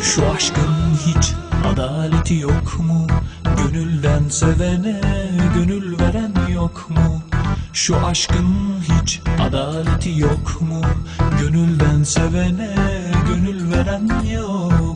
Şu aşkın hiç adaleti yok mu? Gönülden sevene gönül veren yok mu? Şu aşkın hiç adaleti yok mu? Gönülden sevene gönül veren yok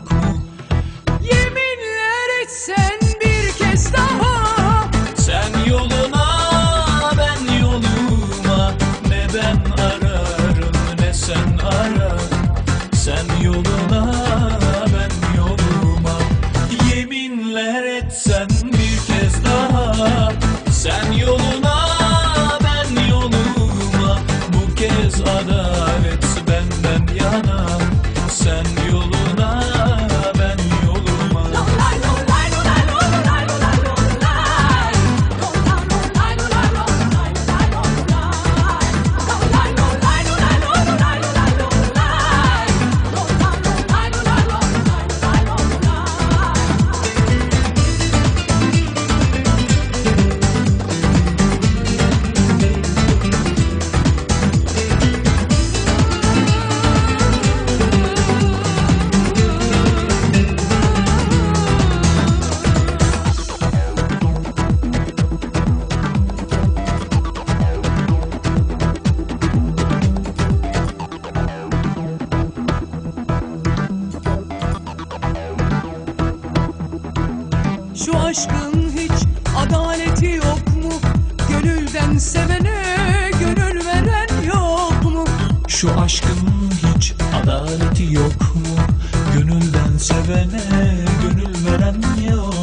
Şu aşkın hiç adaleti yok mu? Gönülden sevene gönül veren yok mu? Şu aşkın hiç adaleti yok mu? Gönülden sevene gönül veren yok